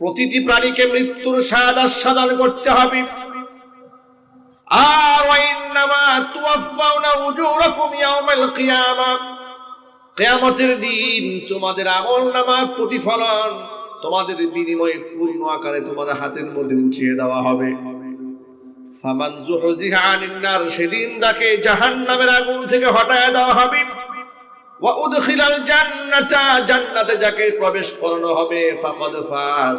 প্রতিটি প্রাণীকে মৃত্যুর স্বাদ আস্বাদন করতে হবে। আর ওয়াইন্নামা তুওয়াফাউনা উজুরাকুম ইয়াউমাল কিয়ামা। কিয়ামতের দিন তোমাদের আমল নামার প্রতিফলন তোমাদের বিনিময়ে পূর্ণ আকারে তোমাদের হাতের মধ্যে উঠিয়ে দেওয়া হবে। ফামান জুহজিহা সেদিন তাকে জাহান্নামের আগুন থেকে হটায় দেওয়া হবে। ওয়া জান্নাতা, জান্নাতে যাকে প্রবেশ করানো হবে, ফাকাদ ফাজ।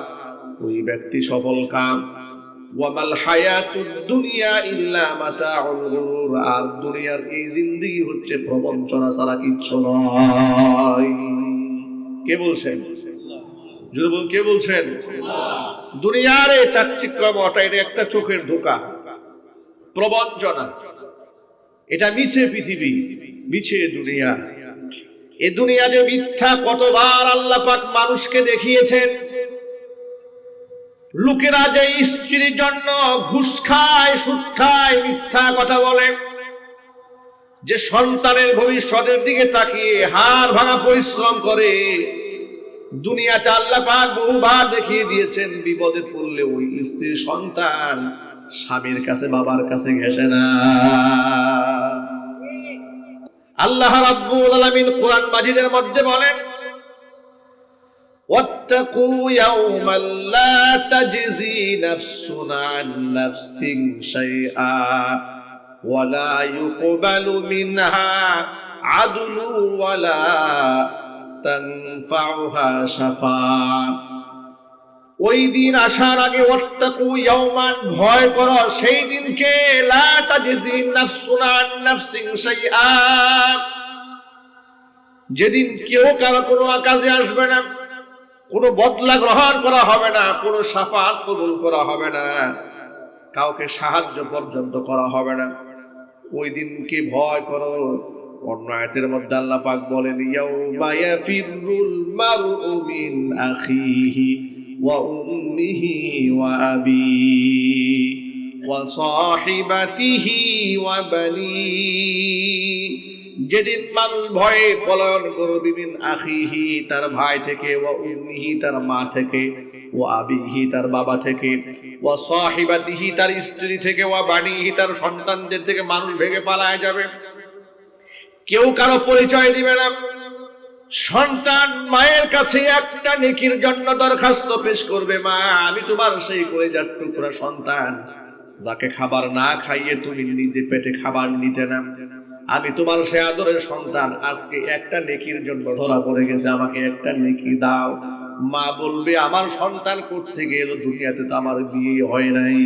ওই ব্যক্তি সফল কাম। ওয়ামাল হায়াতুদ দুনিয়া ইল্লা মাতাউল গুরুর। আর দুনিয়ার এই জিন্দেগি হচ্ছে প্রবঞ্চনা ছাড়া কিচ্ছু নয়। কে বলছেন? যদি বল কে বলছেন? দুনিয়ার এই চাকচিক্রমটা এটা একটা চোখের ধোকা। প্রবঞ্চনা। এটা মিছে পৃথিবী, মিছে দুনিয়া। এ দুনিয়া যে মিথ্যা কতবার আল্লাহ পাক মানুষকে দেখিয়েছেন। লোকেরা যে স্ত্রীর জন্য ঘুষ খায়, সুদ খায়, মিথ্যা কথা বলে। যে সন্তানের ভবিষ্যতের দিকে তাকিয়ে হার ভাঙা পরিশ্রম করে, দুনিয়াতে আল্লাহ পাক বহুবার দেখিয়ে দিয়েছেন, বিপদে পড়লে ওই স্ত্রীর সন্তান স্বামীর কাছে, বাবার কাছে ঘেসে না। আল্লাহ রাব্বুল আলামিন কোরআন মাজিদের মধ্যে বলেন واتقوا يوما لا تجزي نفس عن نفس شيئا ولا يقبل منها عدل ولا تنفعها شفاعة ওই দিন আসার আগে, ওয়াত্তাকু ইয়াওমান ভয় করো, সেই দিনকে লা তাজজি নাফসুন শাইআ। যেদিন কেউ কারও কোনো কাজে আসবে না, কোনো বদলা গ্রহণ করা হবে না, কোনো সাফাত কবুল করা হবে না, কাউকে সাহায্য পর্যন্ত করা হবে না। ওই দিনকে ভয় করো। অন্য আয়াতের মধ্যে আল্লাহ পাক বলেন, ইয়াউমা ইয়াফিরুল মারউ মিন আখিহি। ওয়া সাহিবাতিহি ওয়া বানিহি যেদিন মানুষ ভয়ে পলায়ন করো বিভিন্ন আখিহি, তার ভাই থেকে ও উম্মিহি, তার মা থেকে ও আবিহি, তার বাবা থেকে ও সাহিবাতিহি, তার স্ত্রী থেকে ও বাণীহি তার সন্তানদের থেকে মানুষ ভেঙে পালায় যাবে। কেউ কারও পরিচয় দিবে না। সন্তান মায়ের কাছে একটা নেকির জন্য দরখাস্ত পেশ করবে মা, আমি তোমার সেই করে যার টুকরা সন্তান। যাকে খাবার না খাইয়ে তুমি নিজে পেটে খাবার নিতে না আমি তোমার সে আদরের সন্তান, আজকে একটা নেকির জন্য ধরা পড়ে গেছে, আমাকে একটা নেকি দাও। মা বলবে, আমার সন্তান থেকে এলো? দুনিয়াতে তো আমার বিয়ে হয় নাই।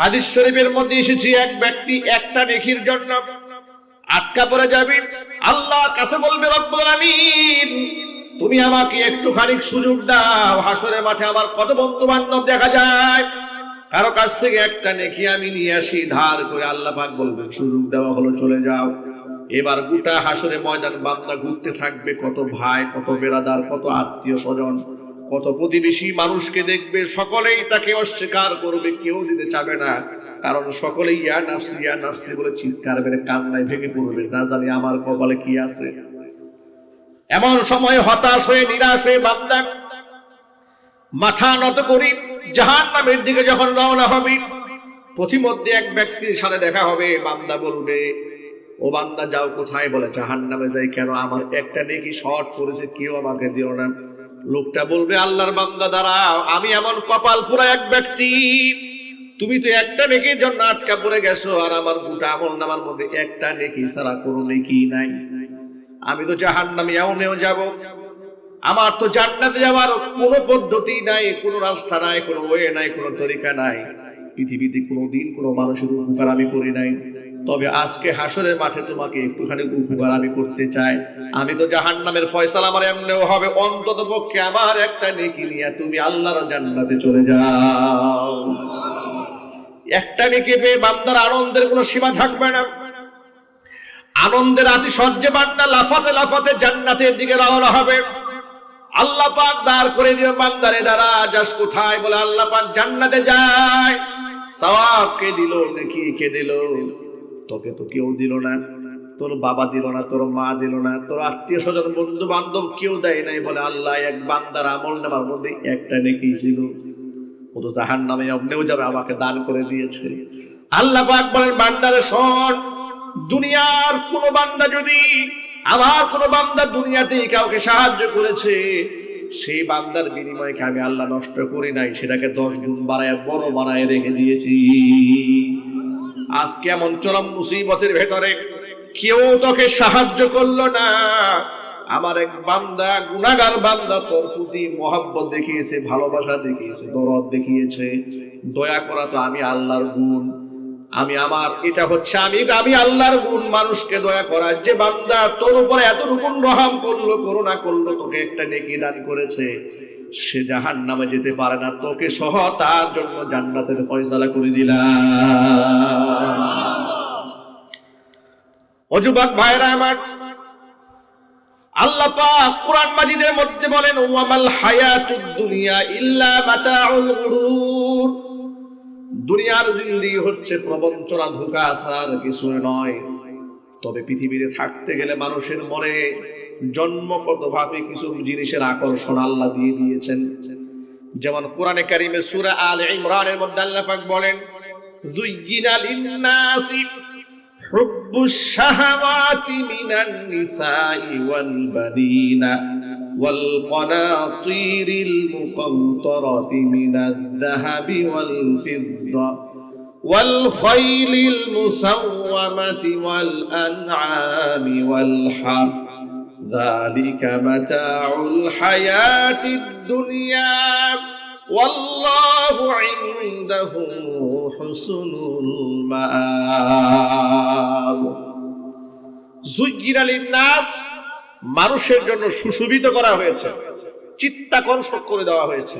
হাদিস শরীফের মধ্যে এসেছি, এক ব্যক্তি একটা নেকির জন্য আটকা পড়ে যাবে। আল্লাহ কাছে বলবে, রব্বুল তুমি আমাকে একটুখানি সুযোগ দাও। হাসরের মাঠে আমার কত বন্ধু বান্ধব দেখা যায়। কারও কাছ থেকে একটা নেকি আমি নিয়ে আসি, ধার করে আল্লাহ পাক বলবেন সুযোগ দেওয়া হলো, চলে যাও। এবার গোটা হাসরে ময়দান বান্দা ঘুরতে থাকবে, কত ভাই, কত বেড়াদার, কত আত্মীয় স্বজন, কত প্রতিবেশী মানুষকে দেখবে, সকলেই তাকে অস্বীকার করবে, কেউ দিতে চাবে না। কারণ সকলেই ইয়া নাফসি ইয়া নাফসি বলে চিৎকার মেরে কান্নায় ভেঙে পড়বে। না জানি আমার কপালে কি আছে। এমন সময় হতাশ হয়ে, নিরাশ হয়ে বান্দা মাথা নত করি জাহান নামের দিকে যখন রওনা হবে প্রতিমধ্যে এক ব্যক্তির সাথে দেখা হবে, বান্দা বলবে, ও বান্দা, যাও কোথায়? বলে জাহান নামে যাই কেন? আমার একটা নেকি শর্ট করেছে কেউ আমাকে দিও না। লোকটা বলবে, আল্লাহর বান্দা, দাঁড়াও, আমি এমন কপাল পুরা এক ব্যক্তি। তুমি তো একটা নেকির জন্য আটকা পড়ে গেছো, আর আমার গোটা আমল নামার মধ্যে একটা নেকি ছাড়া কোনো নেকি নাই। আমি তো জাহান নামে এমনেও যাব, আমার তো জান্নাতে যাওয়ার কোনো পদ্ধতি নাই, কোনো রাস্তা নাই, কোনো ওয়ে নাই, কোনো তরিকা নাই। পৃথিবীতে কোনো দিন কোনো মানুষের উপকার আমি করি নাই। তবে আজকে হাসরের মাঠে তোমাকে একটুখানি উপকার আমি করতে চাই। আমি তো জাহান নামের ফয়সাল আমার এমনিও হবে অন্তত পক্ষে আমার একটা নেকি নিয়ে তুমি আল্লাহর জান্নাতে চলে যাও। একটা নেকি পেয়ে বান্দার আনন্দের কোনো সীমা থাকবে না। আনন্দের আতি সহ্যে বান্দা লাফাতে লাফাতে জান্নাতের দিকে রওনা হবে। আল্লাহ পাক দাঁড় করে দিও বান্দারে দাঁড়া যাস কোথায়? বলে আল্লাহ পাক জান্নাতে যায়। সওয়াব কে দিল, নাকি কে দিল? তোকে তো কেউ দিল না। তোর বাবা দিল না, তোর মা দিল না, তোর আত্মীয় স্বজন বন্ধু বান্ধব কেউ দেয় নাই বলে আল্লাহ এক বান্দার আমল নেবার মধ্যে একটা নেকি ছিল। ও তো জাহান নামে অমনেও যাবে, আমাকে দান করে দিয়েছে। আল্লাহ বলেন, বান্দারে শোন, দুনিয়ার কোন বান্দা যদি, আমার কোন বান্দা দুনিয়াতেই কাউকে সাহায্য করেছে, সেই বান্দার বিনিময়কে আমি আল্লাহ নষ্ট করি নাই? সেটাকে দশ গুণ বাড়ায়, বড় বানায় রেখে দিয়েছি। আজকে এমন চরম মুসিবতের ভেতরে কেউ তোকে সাহায্য করল না। আমার এক বান্দা, গুনাগার বান্দা তোর প্রতি মহাব্বত দেখিয়েছে, ভালোবাসা দেখিয়েছে, দরদ দেখিয়েছে। দয়া করা তো আমি আল্লাহর গুণ। আমি আমার, এটা হচ্ছে আমি আমি আল্লাহর গুণ। মানুষকে দয়া করা, যে বান্দা তোর উপরে এতটুকুন রহম করল, করুণা করল, তোকে একটা নেকি দান করেছে। সে জাহান নামে যেতে পারে না, তোকে সহ তার জন্য জান্নাতের ফয়সালা করে দিলাম। অযুবক ভাইরা আমার আল্লাহ পাক কোরআন মাজিদের মধ্যে বলেন, ওয়ামাল হায়াতুদ দুনিয়া ইল্লা মাতাউল গুরুর। দুনিয়ার জিন্দেগি হচ্ছে প্রবঞ্চনা ধোঁকা ছাড়ার কিছু নয়। তবে পৃথিবীতে থাকতে গেলে মানুষের মনে জন্মগত ভাবে কিছু জিনিসের আকর্ষণ আল্লাহ দিয়ে দিয়েছেন। যেমন কোরআনে কারিমে সূরা আলে ইমরানের মধ্যে আল্লাহ পাক বলেন জুয়্যিনা লিন-নাসি حب الشهوات من النساء والبنين والقناطير المقنطرة من الذهب والفضة والخيل المسومة والأنعام والحرث ذلك متاع الحياة الدنيا. والله عنده حسن المآب জুইগিরা নাস মানুষের জন্য সুশোভিত করা হয়েছে চিত্তাকর্ষক করে দেওয়া হয়েছে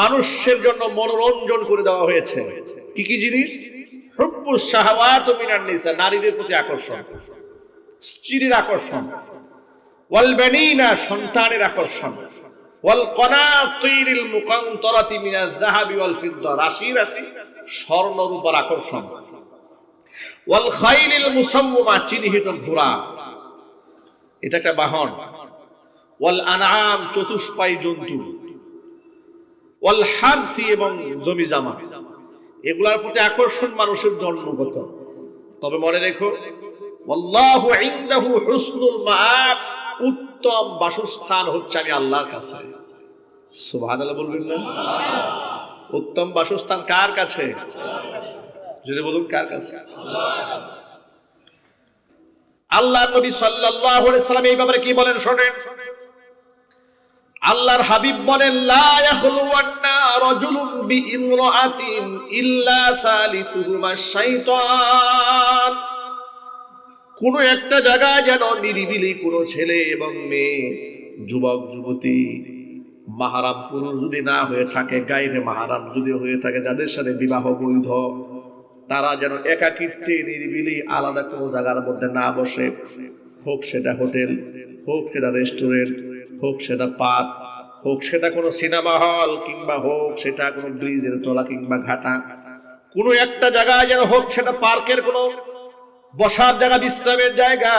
মানুষের জন্য মনোরঞ্জন করে দেওয়া হয়েছে কি কি জিনিস হুব্বু শাহওয়াত মিনান নিসা নারীদের প্রতি আকর্ষণ স্ত্রীর আকর্ষণ ওয়াল বানিনা সন্তানের আকর্ষণ ওয়াল কনাতিরিল মুকান্তরাতি মিনাজ যাহাবি ওয়াল ফিদ্দা। রাশি রাশি, স্বর্ণ রূপার আকর্ষণ। ওয়াল খাইলিল মুসাম্মা চিহ্নিত ঘোড়া। এটা একটা বাহন। ওয়াল আনআম, চতুষ্পায়ী জন্তু। ওয়াল হারথি এবং জমি জামা। এগুলার প্রতি আকর্ষণ মানুষের জন্মগত। তবে মনে রেখো আল্লাহু ইনদাহু হুসনুল মাআব। উত্তম বাসস্থান হচ্ছে আমি আল্লাহর কাছে। সুবহানাল্লাহ বলবেন না? উত্তম বাসস্থান কার কাছে? যদি বলুন কার কাছে? আল্লাহ নবী সাল্লাল্লাহু আলাইহি সাল্লাম এই ব্যাপারে কি বলেন শুনেন। আল্লাহর হাবিব বলেন, লা ইয়াখলুওয়ান্না রাজুলুন বিইমরাআতিন ইল্লা সালিসুহুমা শাইতান। কোন একটা জায়গায় যেন নিরিবিলি কোনো ছেলে এবং মেয়ে, যুবক, যুবতী, মাহারাম পুরুষ যদি না হয়ে থাকে গাইরে মাহারাম যদি হয়ে থাকে, যাদের সাথে বিবাহ বৈধ, তারা যেন একাকিত্বে নিরিবিলি আলাদা কোনো জায়গার মধ্যে না বসে। হোক সেটা হোটেল, হোক সেটা রেস্টুরেন্ট, হোক সেটা পার্ক, হোক সেটা কোনো সিনেমা হল কিংবা হোক সেটা কোনো ব্রিজের তলা কিংবা ঘাটা, কোনো একটা জায়গায় যেন হোক সেটা পার্কের কোনো বসার জায়গা, বিশ্রামের জায়গা।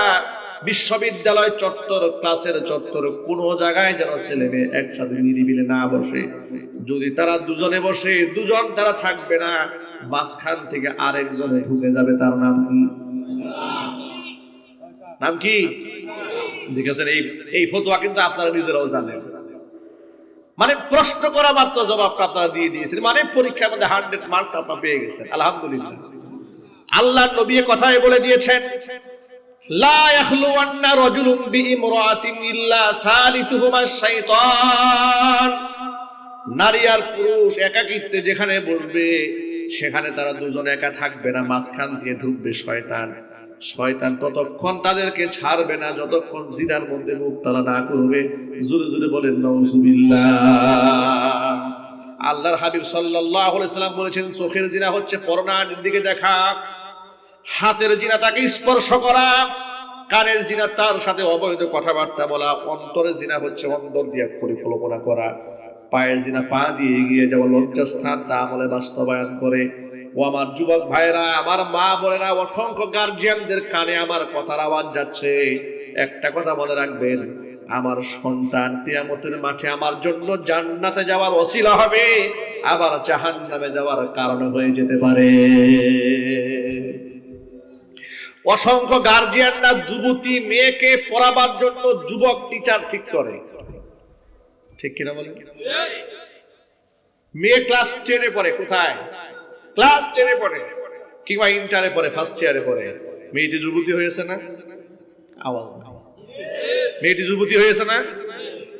বিশ্ববিদ্যালয় চত্বর, ক্লাসের চত্বর, কোনো জায়গায় যেন ছেলে মেয়ে একসাথে নিরিবিলে না বসে। যদি তারা দুজনে বসে, দুজন তারা থাকবে না। মাঝখান থেকে আরেকজনে ঢুকে যাবে, তার নাম কি? নাম কি? দেখেছেন এই এই ফতোয়া কিন্তু আপনারা নিজেরাও জানেন। মানে প্রশ্ন করা মাত্র জবাবটা আপনারা দিয়ে দিয়েছেন। মানে পরীক্ষার মধ্যে হান্ড্রেড মার্কস আপনারা পেয়ে গেছেন, আলহামদুলিল্লাহ। আল্লাহ নবী কথায় বলে দিয়েছেন, লা ইয়াখলুওয়ান্না রাজুলুন বিইমরাআতিন ইল্লা সালিসুহুমা শাইতান। নারী আর পুরুষ একাকিত্বে যেখানে বসবে, সেখানে তারা দুজন একা থাকবে না, মাঝখান দিয়ে ঢুকবে শয়তান। শয়তান ততক্ষণ তাদেরকে ছাড়বে না, যতক্ষণ জিনার মধ্যে মুখ তারা না করবে। জোরে জোরে বলেন নওজুবিল্লাহ আল্লাহর হাবিব আলাইহি সাল্লাম বলেছেন, চোখের জিনা হচ্ছে পরনার দিকে দেখা। হাতের জিনা তাকে স্পর্শ করা, কানের জিনা তার সাথে অবৈধ কথাবার্তা বলা, অন্তরের জিনা হচ্ছে অন্তর দিয়ে পরিকল্পনা করা। পায়ের জিনা পা দিয়ে এগিয়ে যাওয়া লজ্জাস্থান, তা আমলে বাস্তবায়ন করে। ও আমার যুবক ভাইরা আমার মা বোনেরা, অসংখ্য গার্জিয়ানদের কানে আমার কথার আওয়াজ যাচ্ছে। একটা কথা মনে রাখবেন, আমার সন্তান কিয়ামতের মাঠে আমার জন্য জান্নাতে যাওয়ার অসিলা হবে, আবার জাহান্নামে যাওয়ার কারণ হয়ে যেতে পারে। অসংখ্য গার্জিয়ানরা যুবতী মেয়েকে পড়াবার জন্য যুবক টিচার ঠিক করে। ঠিক কিনা বলেন? মেয়ে ক্লাস টেনে পড়ে, কোথায়? ক্লাস টেনে পড়ে। কিংবা ইন্টারে পড়ে ফার্স্ট ইয়ারে পড়ে। মেয়েটি যুবতী হয়েছে না? আওয়াজ না। মেয়েটি যুবতী হয়েছে না?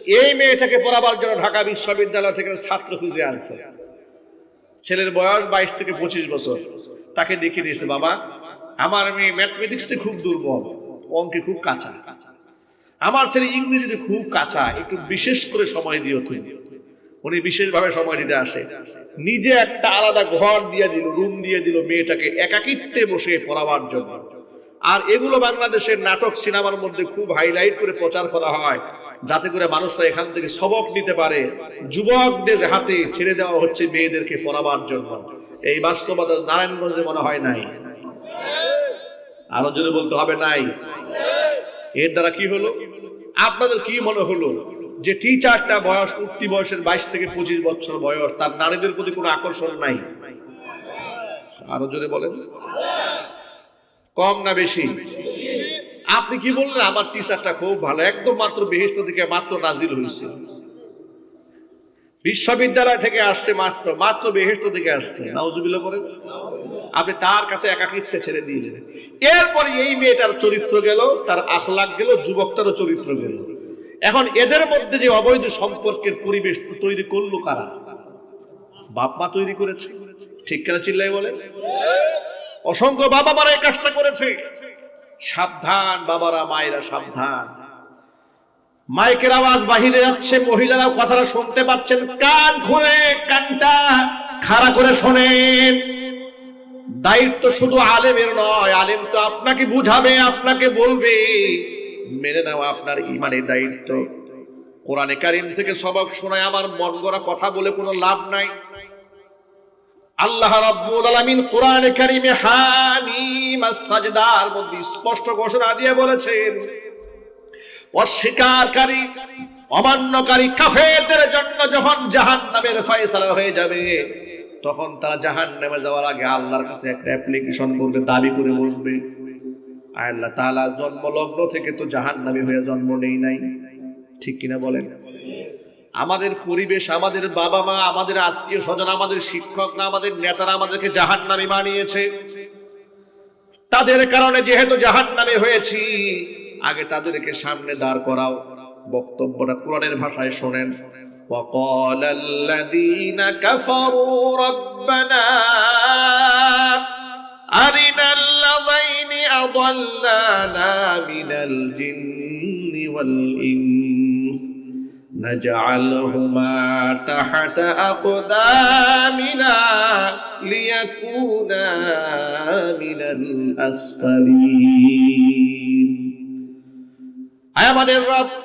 এই মেয়েটাকে পড়াবার জন্য ঢাকা বিশ্ববিদ্যালয় থেকে ছাত্র খুঁজে আনছে। ছেলের বয়স বাইশ থেকে পঁচিশ বছর। তাকে দেখিয়ে দিয়েছে, বাবা আমার মেয়ে ম্যাথমেটিক্সে খুব দুর্বল, অঙ্কে খুব কাঁচা। আমার ছেলে ইংরেজিতে খুব কাঁচা, একটু বিশেষ করে সময় দিও তুমি। উনি বিশেষভাবে সময় দিতে আসে। নিজে একটা আলাদা ঘর দিয়ে দিল রুম দিয়ে দিল মেয়েটাকে একাকিত্বে বসে পড়াবার জন্য। আর এগুলো বাংলাদেশের নাটক, সিনেমার মধ্যে খুব হাইলাইট করে প্রচার করা হয়, যাতে করে মানুষরা এখান থেকে সবক নিতে পারে। যুবকদের হাতে ছেড়ে দেওয়া হচ্ছে মেয়েদেরকে পড়াবার জন্য। এই বাস্তবতা নারায়ণগঞ্জে মনে হয় নাই। আরও জোরে বলতে হবে নাই? এর দ্বারা কি হলো? আপনাদের কি মনে হলো যে টিচারটা বয়স উঠতি বয়সের বাইশ থেকে পঁচিশ বছর বয়স, তার নারীদের প্রতি কোনো আকর্ষণ নাই? আরও জোরে বলেন। কম না বেশি? আপনি কি বললেন? আমার টিচারটা খুব ভালো, একদম মাত্র বেহেস্ত থেকে মাত্র নাজির হয়েছে। বিশ্ববিদ্যালয় থেকে আসছে মাত্র মাত্র বেহেস্ত থেকে আসছে। নাউজুবিল্লাহ বলেন আপনি তার কাছে একাকিত্বে ছেড়ে দিয়েছেন। এরপরে এই মেয়েটার চরিত্র গেল, তার আখলাক গেল, যুবকটারও চরিত্র গেল। এখন এদের মধ্যে যে অবৈধ সম্পর্কের পরিবেশ তৈরি করল কারা? বাপ মা তৈরি করেছে? ঠিক কেন চিল্লাই বলে? অসংখ্য বাবা মারা এই কাজটা করেছে। সাবধান বাবারা, মায়েরা সাবধান। মাইকের আওয়াজ বাহিরে যাচ্ছে, মহিলারাও কথাটা শুনতে পাচ্ছেন। কান খুলে, কানটা খাড়া করে শোনেন। দায়িত্ব শুধু আলেমের নয়, আলেম তো আপনাকে বুঝাবে, আপনাকে বলবে। মেনে নেওয়া আপনার ইমানের দায়িত্ব। কোরআনে কারিম থেকে সবক শোনায় আমার মন গড়া কথা বলে কোনো লাভ নাই। আল্লাহ রাব্বুল আলামিন কোরআনে কারিমে হামিম আস-সাজদার মধ্যে স্পষ্ট ঘোষণা দিয়ে বলেছেন, অস্বীকারী, অমান্যকারী কাফেরদের জন্য যখন জাহান্নামের ফয়সালা হয়ে যাবে তখন তারা জাহান জাহান্নামে যাওয়ার আগে আল্লাহর কাছে একটা অ্যাপ্লিকেশন করবে, দাবি করে বসবে। আল্লাহ তাআলা জন্মলগ্ন থেকে তো জাহান জাহান্নামী হয়ে জন্ম নেই নাই। ঠিক কিনা বলেন? আমাদের পরিবেশ, আমাদের বাবা মা আমাদের আত্মীয় স্বজন আমাদের শিক্ষকরা, আমাদের নেতারা আমাদেরকে জাহান জাহান্নামী বানিয়েছে। তাদের কারণে যেহেতু জাহান জাহান্নামী হয়েছি, আগে তাদেরকে সামনে দাঁড় করাও। বক্তব্যটা কোরআনের ভাষায় শোনেন। وقال الذين كفروا ربنا أرنا اللذين أضلانا من الجن والإنس نجعلهما تحت أقدامنا ليكونا من الأسفلين. أيها الرب؟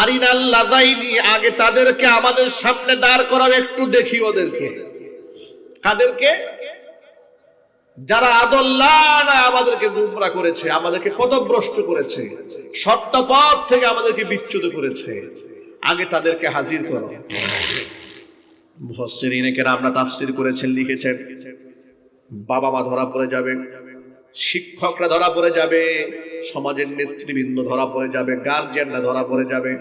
আরিনাল লাজাইনি আগে তাদেরকে আমাদের সামনে দাঁড় করাও একটু দেখি ওদেরকে। কাদেরকে? যারা আদল্লানা আমাদেরকে গুমরা করেছে, আমাদেরকে পদভ্রষ্ট করেছে সত্য পথ থেকে আমাদেরকে বিচ্যুত করেছে, আগে তাদেরকে হাজির করো। মুফাসসিরিনে আমরা তাফসীর করেছেন, লিখেছেন, বাবা মা ধরা পড়ে যাবে। শিক্ষকরা ধরা পড়ে যাবে সমাজের নেতৃবৃন্দ ধরা পড়ে যাবে গার্জিয়ানরা ধরা পড়ে যাবে।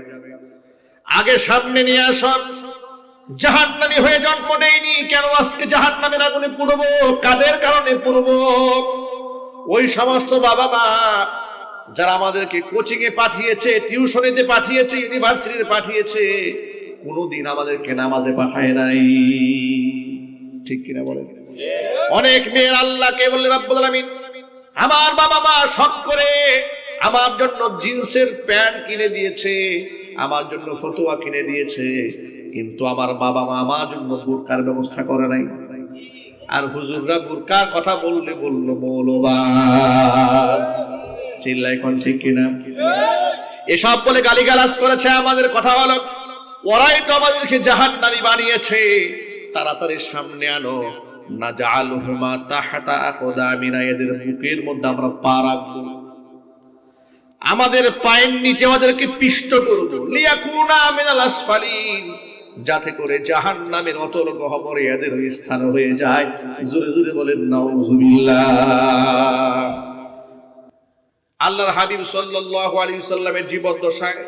আগে সামনে নিয়ে আসন। জাহান্নামী হয়ে জন্ম নেয়নি কেন আজকে জাহান্নামের আগুনে পুড়বো? কাদের কারণে পুড়বো? ওই সমস্ত বাবা মা যারা আমাদেরকে কোচিং এ পাঠিয়েছে টিউশনিতে পাঠিয়েছে ইউনিভার্সিটিতে পাঠিয়েছে কোনোদিন আমাদেরকে নামাজে পাঠায় নাই। ঠিক কিনা বলেন? অনেক মেয়ের আল্লাহকে বললে রব্বুল আলামিন আমার বাবা মা শখ করে আমার জন্য জিন্সের প্যান্ট কিনে দিয়েছে, আমার জন্য ফতুয়া কিনে দিয়েছে, কিন্তু আমার বাবা মা আমার জন্য বোরকার ব্যবস্থা করে নাই। আর হুজুররা বোরকার কথা বললে বলল, মৌলবাদ। চিল্লাই কোন ঠিক কিনা? এসব বলে গালিগালাজ করেছে আমাদের কথা হলো ওরাই তো আমাদেরকে জাহান্নামী বানিয়েছে। তাড়াতাড়ি সামনে আনো। না জাআলহুমা তাহতা আকদামিনা, এদের মধ্যে আমরা পা রাখব আমাদের পায়ের নিচে আমাদেরকে পিষ্ট করব। মিনাল আসফালিন, যাতে করে জাহান নামের অতল গহবরে এদের স্থান হয়ে যায়। জোরে জোরে বলেন, নাউজুবিল্লাহ। আল্লাহর হাবিব সাল্লাল্লাহু আলাইহি সাল্লামের জীবন দশায়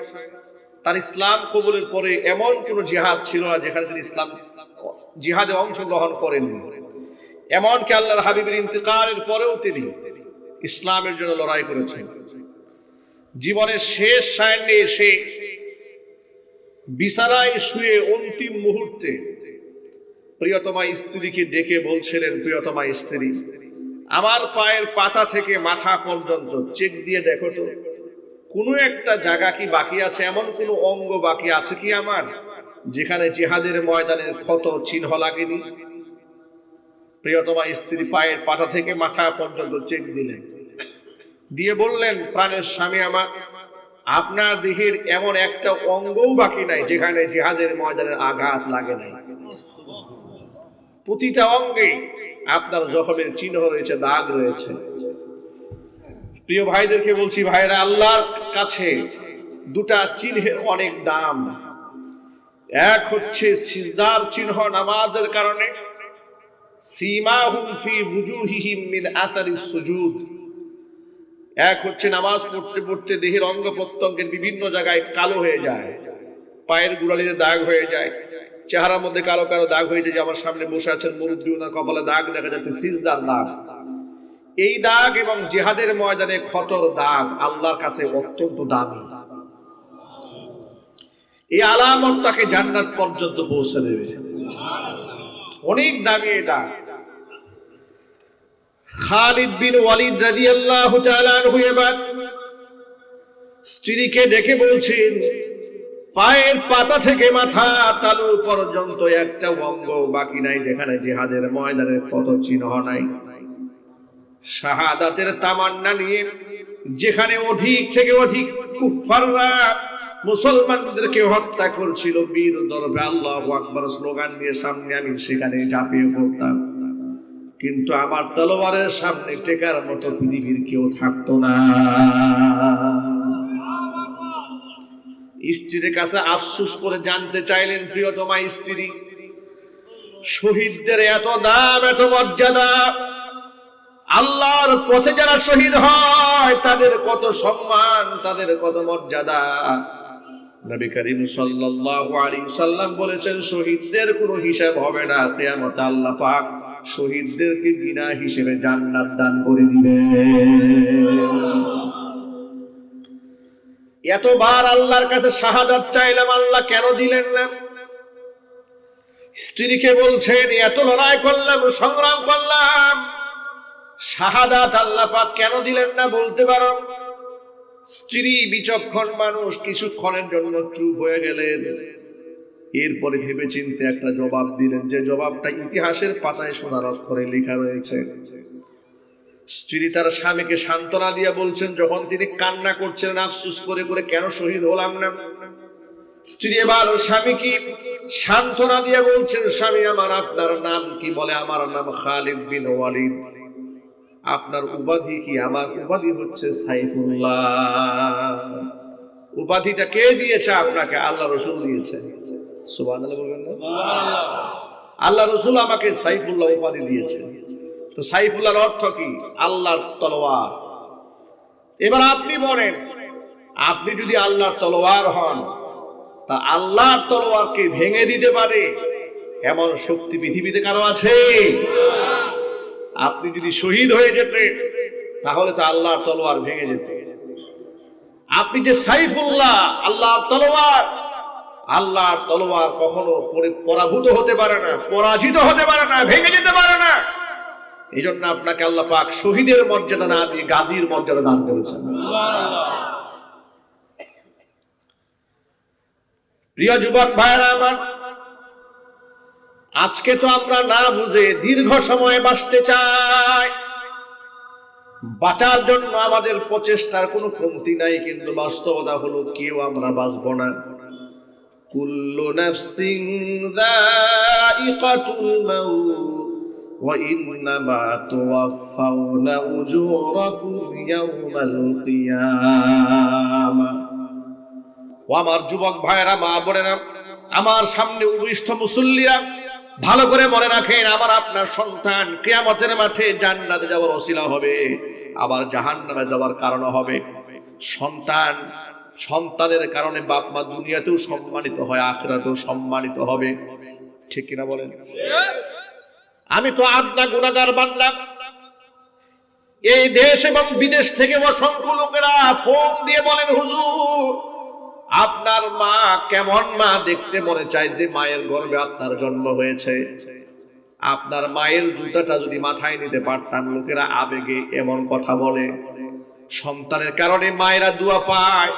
তার ইসলাম কবুলের পরে এমন কোন জিহাদ ছিল না যেখানে তিনি ইসলাম ইসলাম জিহাদে অংশগ্রহণ করেননি। এমনকি আল্লাহর হাবিবের ইন্তেকালের পরেও তিনি ইসলামের জন্য লড়াই করেছেন। জীবনের শেষ সায়নে এসে বিছানায় শুয়ে অন্তিম মুহূর্তে প্রিয়তমা স্ত্রীকে ডেকে বলছিলেন, প্রিয়তমা স্ত্রী, আমার পায়ের পাতা থেকে মাথা পর্যন্ত চেক দিয়ে দেখো তো, কোনো একটা জায়গা কি বাকি আছে? এমন কোনো অঙ্গ বাকি আছে কি আমার? যেখানে জিহাদের ময়দানের ক্ষত চিহ্ন লাগেনি। প্রিয়তমা স্ত্রী পায়ের পাতা থেকে মাথা পর্যন্ত চেক দিলেন। দিয়ে বললেন, প্রাণের স্বামী আমার, আপনার দেহের এমন একটা অঙ্গও বাকি নাই যেখানে জিহাদের ময়দানের আঘাত লাগে নাই। প্রতিটা অঙ্গে আপনার জখমের চিহ্ন রয়েছে, দাগ রয়েছে। প্রিয় ভাইদেরকে বলছি ভাইরা আল্লাহর কাছে দুটা চিহ্নের অনেক দাম। এক হচ্ছে সিজদার চিহ্ন নামাজের কারণে। এক হচ্ছে নামাজ পড়তে পড়তে দেহের অঙ্গ প্রত্যঙ্গের বিভিন্ন জায়গায় কালো হয়ে যায়, পায়ের গুড়ালিতে দাগ হয়ে যায়, চেহারার মধ্যে কালো কালো দাগ হয়ে যায় আমার সামনে বসে আছেন মুরব্বী কপালে দাগ দেখা যাচ্ছে, সিজদার দাগ। এই দাগ এবং জিহাদের ময়দানে ক্ষতর দাগ আল্লাহর কাছে অত্যন্ত দামি। এই আলামত তাকে জান্নাত পর্যন্ত পৌঁছে দেবে। অনেক দামি দাগ খালিদ বিন ওয়ালিদ তাআলা আনহু এবার স্ত্রীকে ডেকে বলছেন, পায়ের পাতা থেকে মাথা তালু পর্যন্ত একটা অঙ্গ বাকি নাই যেখানে জিহাদের ময়দানের কত চিহ্ন নাই। শাহাদাতের তামান্না নিয়ে যেখানে অধিক থেকে অধিক কুফাররা মুসলমানদেরকে হত্যা করছিল, বীর দরবে, আল্লাহ আকবর, স্লোগান দিয়ে সামনে আমি সেখানে ঝাঁপিয়ে পড়তাম। কিন্তু আমার তলোয়ারের সামনে টেকার মতো পৃথিবীর কেউ থাকতো না। স্ত্রীর কাছে আফসুস করে জানতে চাইলেন, প্রিয়তমা স্ত্রী, শহীদদের এত দাম, এত মর্যাদা, আল্লাহর পথে যারা শহীদ হয়, তাদের কত সম্মান, তাদের কত মর্যাদা। নবী করিম সাল্লাল্লাহু আলাইহি সাল্লাম বলেছেন, শহীদদের কোনো হিসাব হবে না। কিয়ামতে আল্লাহ পাক শহীদদেরকে বিনা হিসেবে জান্নাত দান করে দিবে এতবার আল্লাহর কাছে শাহাদাত চাইলাম, আল্লাহ কেন দিলেন না? স্ত্রীকে বলছেন, এত লড়াই করলাম, সংগ্রাম করলাম। শাহাদাত আল্লাহ পাক কেন দিলেন না বলতে পারো? স্ত্রী বিচক্ষণ মানুষ কিছুক্ষণের জন্য চুপ হয়ে গেলেন। এরপরে ভেবে চিনতে একটা জবাব দিলেন, যে জবাবটা ইতিহাসের পাতায় সোনার অক্ষরে লেখা রয়েছে। স্ত্রী তার স্বামীকে সান্ত্বনা দিয়ে বলছেন, যখন তিনি কান্না করছেন আফসুস করে করে কেন শহীদ হলাম না? স্ত্রী এবার স্বামীকে সান্ত্বনা দিয়ে বলছেন, স্বামী, আমার আপনার নাম কি বলে? আমার নাম খালিদ বিন ওয়ালিদ। আপনার উপাধি কি? আমার উপাধি হচ্ছে সাইফুল্লাহ। উপাধিটা কে দিয়েছে আপনাকে? আল্লাহ রসুল দিয়েছে। আল্লাহ রসুল আমাকে সাইফুল্লাহ উপাধি দিয়েছে। তো সাইফুল্লাহর অর্থ কি? আল্লাহর তলোয়ার। এবার আপনি বলেন, আপনি যদি আল্লাহর তলোয়ার হন, তা আল্লাহর তলোয়ারকে ভেঙে দিতে পারে এমন শক্তি পৃথিবীতে কারও আছে? আপনি যদি শহীদ হয়ে যেতেন তাহলে তো আল্লাহর তলোয়ার ভেঙে যেত। আপনি যে সাইফুল্লাহ, আল্লাহর তলোয়ার আল্লাহর তলোয়ার কখনো পরে- পরাভূত হতে পারে না, পরাজিত হতে পারে না, ভেঙে যেতে পারে না। এই জন্য আপনাকে আল্লাহ পাক শহীদের মর্যাদা না দিয়ে গাজীর মর্যাদা দান করেছেন। প্রিয় যুবক ভাইরা আমার আজকে তো আমরা না বুঝে দীর্ঘ সময় বাঁচতে চাই। বাঁচার জন্য আমাদের প্রচেষ্টার কোনো কমতি নাই, কিন্তু বাস্তবতা হলো কেউ আমরা বাঁচব না। কুল্লু নাফসিং যায়িকাতুল মাউত, ওয়া ইন্নামা তুওয়াফাউনা উজুরাকুম ইয়াওমাল কিয়ামা। ও আমার যুবক ভাইরা মা বোনেরা, আমার সামনে উপবিষ্ট মুসল্লিরা ভালো করে মনে রাখেন, আমার আপনার সন্তান কেয়ামতের মাঠে জান্নাতে যাওয়ার অসিলা হবে, আবার জাহান্নামে যাওয়ার কারণ হবে। সন্তান, সন্তানের কারণে বাপ মা দুনিয়াতেও সম্মানিত হয়, আখরাতেও সম্মানিত হবে। ঠিক কিনা বলেন? আমি তো আদনা গুণাগার বান্দা। এই দেশ এবং বিদেশ থেকে অসংখ্য লোকেরা ফোন দিয়ে বলেন, হুজুর আপনার মা কেমন মা দেখতে মনে চায় যে মায়ের গর্ভে আপনার জন্ম হয়েছে? আপনার মায়ের জুতাটা যদি মাথায় নিতে পারতাম, লোকেরা আবেগে এমন কথা বলে। সন্তানের কারণে মায়েরা দুয়া পায়।